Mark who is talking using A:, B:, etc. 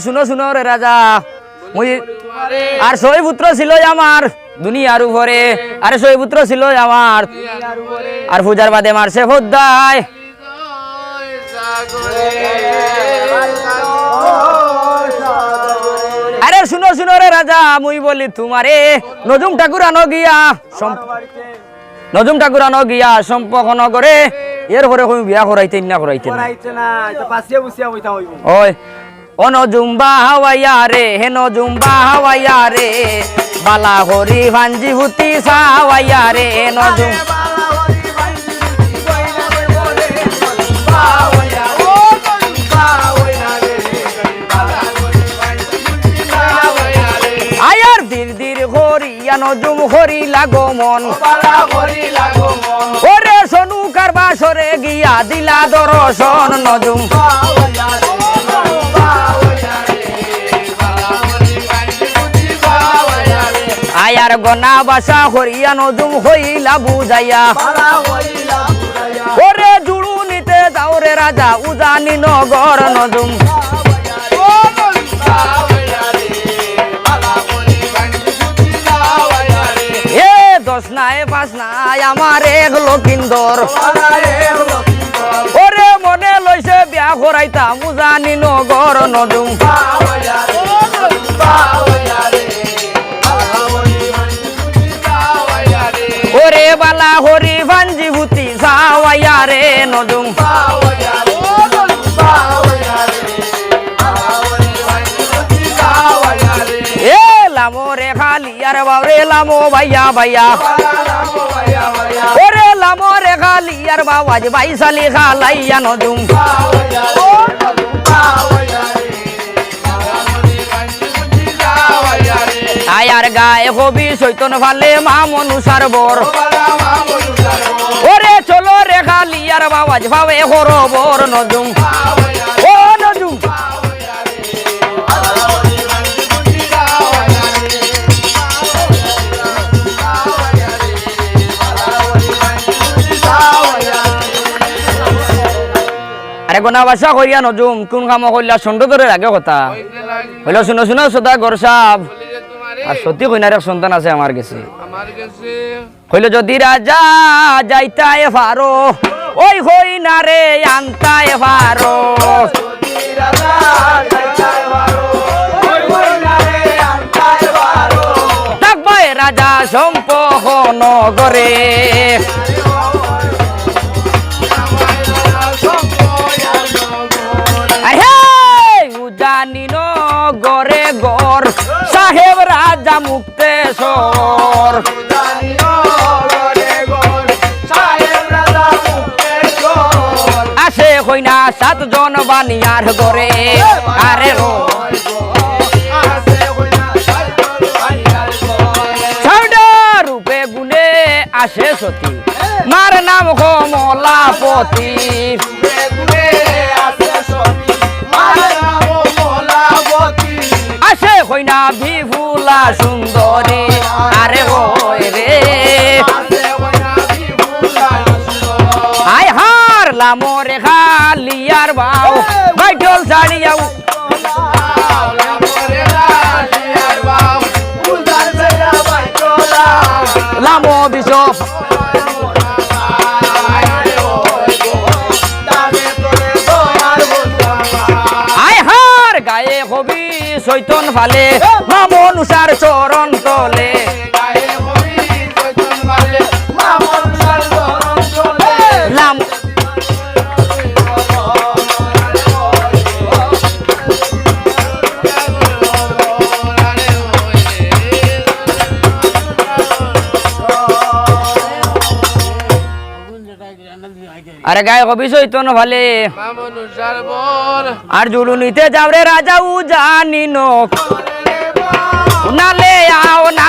A: শুনো শুনো রে রাজা। মুই আর ছয় পুত্র ছিল আমার দুনিয়ার উপরে আরে ছয় পুত্র ছিল আমার আর পূজার বাদে মারছে ফোদ্দায় আরে শুনো শুনো রে রাজা মুই বলি তোমারে নজুম ঠাকুর আনো গিয়া নজুম ঠাকুর আনো গিয়া সম্পর্ক নগরে এরপরে বিয়া করাইতে না করাইতে না ওই ও নজুম্বা হাওয়াইয়া রে হে নজুম্বা হাওয়াইয়া রে বালা হরি ভাঞ্জি হুতি সাওয়াইয়া রে ধীর হরিয়া নজুম হরি লাগো মন। ওরে সনু কারবা সরে গিয়া দিলা দর্শন নজুম গনা বাসা হরিয়া নজুম হইলা বুঝাইয়া। ওরে জুড়ু নিতে যাও রে রাজা উজানি নগর দশ নাই পাঁচ নাই আমার এক লক্ষিন্দর। ওরে মনে লইছে বিয়া করাইতাম উজানি নগর নজুম। বালা হরি ভাঞ্জি ভূতি সাওয়াইয়া রে নজুম এ লামো রে খালি আর বাবরে লামো ভাইয়া ভাইয়া। ওরে লামো রে খালি আর বাবাজ ভাই সালি খালাইয়া নজুম গায়ে হবি চৈতন ফালে মা মনুষার বর। ওরে চলো রে খালি আর বাবাজ ভাবে হর বর নজুম। ও নজুম। আরে গোনা করিয়া কোন কাম করিলা? সন্ড ধরে কথা। হইল শুনো শুনো সদা গর সাহ আর। সত্যি কইনার এক সন্তান আছে আমার কাছে।
B: আমার কাছে
A: হইল যদি রাজা যাইতায় পারো ওই হইনা রে আনতায় পারো থাকবাই রাজা সম্পহ নগরে। আহে উজানি মুক্তেশ্বর। আসে কইনা সাতজন বানিয়ার গরে আরে রূপে গুনে আসে সতী। মার নাম কমলাপতি আসে কইনা বিভুলা সুন্দরী। আরে হবি ফালে মা মনুষার চরণ আরে গায়ে কবি ফালে
B: মামনুষার বর
A: আর জুলু নিতে যাও রে রাজা উ জানি না